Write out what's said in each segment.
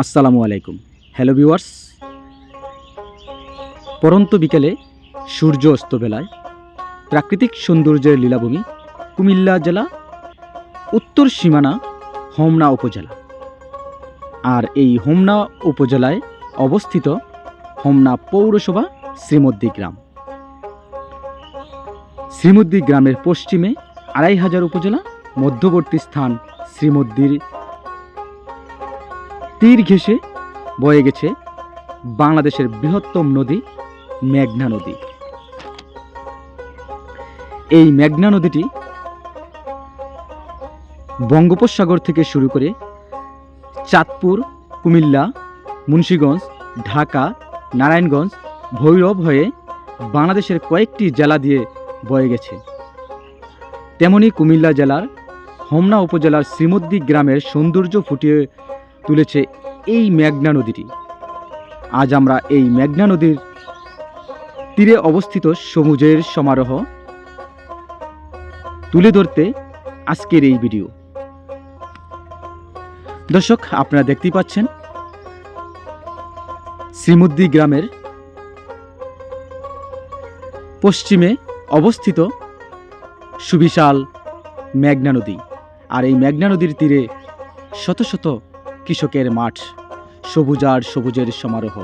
আসসালামু আলাইকুম। Hello viewers পরন্ত বিকেলে সূর্য অস্ত বেলায় প্রাকৃতিক সৌন্দর্যের লীলাভূমি কুমিল্লা জেলা, উত্তর সীমানা, হোমনা উপজেলা। আর এই হোমনা উপজেলায় অবস্থিত হোমনা পৌরসভা শ্রীমদ্দি গ্রাম। শ্রীমদ্দি গ্রামের পশ্চিমে আড়াই হাজার উপজেলা, মধ্যবর্তী স্থান শ্রীমদ্দির তীর ঘেঁষে বয়ে গেছে বাংলাদেশের বৃহত্তম নদী মেঘনা নদী। এই মেঘনা নদীটি বঙ্গোপসাগর থেকে শুরু করে চাঁদপুর, কুমিল্লা, মুন্সীগঞ্জ, ঢাকা, নারায়ণগঞ্জ ভৈরব হয়ে বাংলাদেশের কয়েকটি জেলা দিয়ে বয়ে গেছে। তেমনি কুমিল্লা জেলার হোমনা উপজেলার শ্রীমদ্দি গ্রামের সৌন্দর্য ফুটিয়ে তুলেছে এই মেঘনা নদীটি। আজ আমরা এই মেঘনা নদীর তীরে অবস্থিত সমুদ্রের সমারোহ তুলে ধরতে আজকের এই ভিডিও। দর্শক, আপনারা দেখতেই পাচ্ছেন, শ্রীমুদ্দি গ্রামের পশ্চিমে অবস্থিত সুবিশাল মেঘনা নদী। আর এই মেঘনা নদীর তীরে শত শত কৃষকের মাঠ, সবুজ আর সবুজের সমারোহ।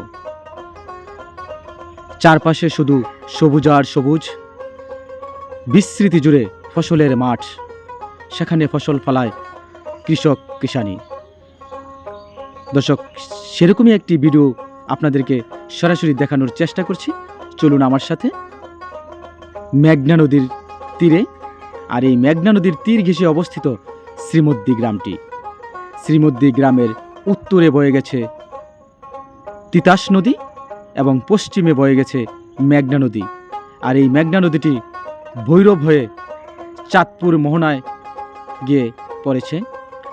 চারপাশে শুধু সবুজ আর সবুজ বিস্মৃতি জুড়ে ফসলের মাঠ। সেখানে ফসল ফলায় কৃষক কিষানি। দর্শক, সেরকমই একটি ভিডিও আপনাদেরকে সরাসরি দেখানোর চেষ্টা করছি। চলুন আমার সাথে। মেঘনা নদীর তীরে, আর এই মেঘনা নদীর তীর ঘেঁষে অবস্থিত শ্রীমদ্দি গ্রামটি। শ্রীমদ্দি গ্রামের উত্তরে বয়ে গেছে তিতাস নদী এবং পশ্চিমে বয়ে গেছে মেঘনা নদী। আর এই মেঘনা নদীটি ভৈরব হয়ে চাঁদপুর মোহনায় গিয়ে পড়েছে।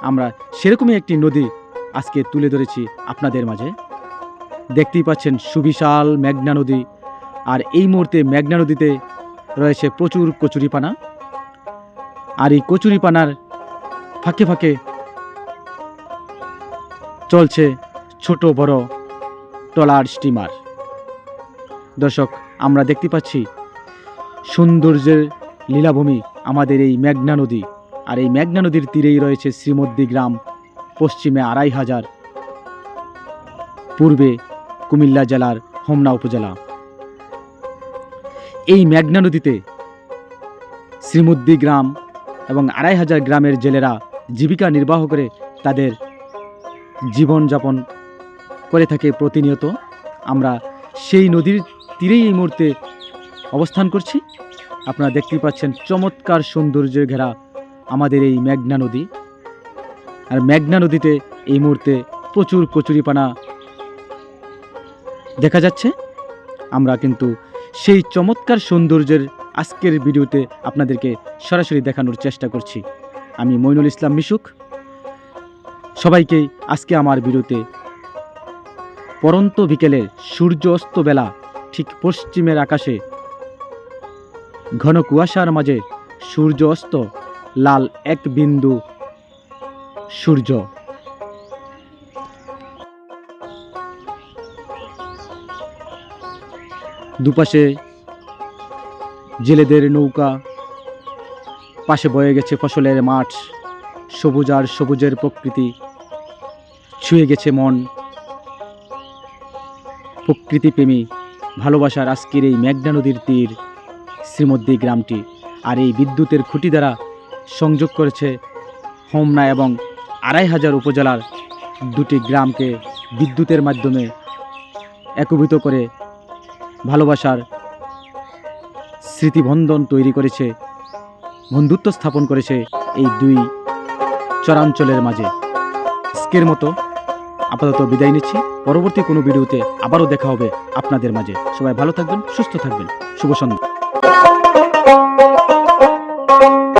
আমরা সেরকমই একটি নদী আজকে তুলে ধরেছি আপনাদের মাঝে। দেখতেই পাচ্ছেন সুবিশাল মেঘনা নদী। আর এই মুহূর্তে মেঘনা নদীতে রয়েছে প্রচুর কচুরিপানা। আর এই কচুরিপানার ফাঁকে ফাঁকে চলছে ছোট বড় ট্রলার স্টিমার। দর্শক, আমরা দেখতে পাচ্ছি সৌন্দর্যের লীলাভূমি আমাদের এই মেঘনা নদী। আর এই মেঘনা নদীর তীরেই রয়েছে শ্রীমদ্দি গ্রাম, পশ্চিমে আড়াই হাজার, পূর্বে কুমিল্লা জেলার হোমনা উপজেলা। এই মেঘনা নদীতে শ্রীমদ্দি গ্রাম এবং আড়াই হাজার গ্রামের জেলেরা জীবিকা নির্বাহ করে তাদের জীবনযাপন করে থাকে প্রতিনিয়ত। আমরা সেই নদীর তীরেই এই মুহূর্তে অবস্থান করছি। আপনারা দেখতেই পাচ্ছেন চমৎকার সৌন্দর্যে ঘেরা আমাদের এই মেঘনা নদী। আর মেঘনা নদীতে এই মুহূর্তে প্রচুর কচুরিপানা দেখা যাচ্ছে। আমরা কিন্তু সেই চমৎকার সৌন্দর্যের আজকের ভিডিওতে আপনাদেরকে সরাসরি দেখানোর চেষ্টা করছি। আমি মইনুল ইসলাম মিশুক। সবাইকেই আজকে আমার ভিডিওতে পরন্ত বিকেলের সূর্য অস্ত বেলা ঠিক পশ্চিমের আকাশে। ঘন কুয়াশার মাঝে সূর্য অস্ত লাল এক বিন্দু সূর্য। দুপাশে জেলেদের নৌকা, পাশে বয়ে গেছে ফসলের মাঠ। সবুজ আর সবুজের প্রকৃতি। ছুঁয়ে গেছে মন। প্রকৃতিপ্রেমী ভালোবাসার আজকের এই মেঘনা নদীর তীর শ্রীমদ্দি গ্রামটি আর এই বিদ্যুতের খুঁটি দ্বারা সংযোগ করেছে হোমনা এবং আড়াই হাজার উপজেলার দুটি গ্রামকে বিদ্যুতের মাধ্যমে একীভূত করে ভালোবাসার স্মৃতিবন্ধন তৈরি করেছে, বন্ধুত্ব স্থাপন করেছে এই দুই চরাঞ্চলের মাঝে। আজকের মতো আপাতত বিদায় নিচ্ছি। পরবর্তী কোনো ভিডিওতে আবারও দেখা হবে আপনাদের মাঝে। সবাই ভালো থাকবেন, সুস্থ থাকবেন। শুভ সন্ধ্যা।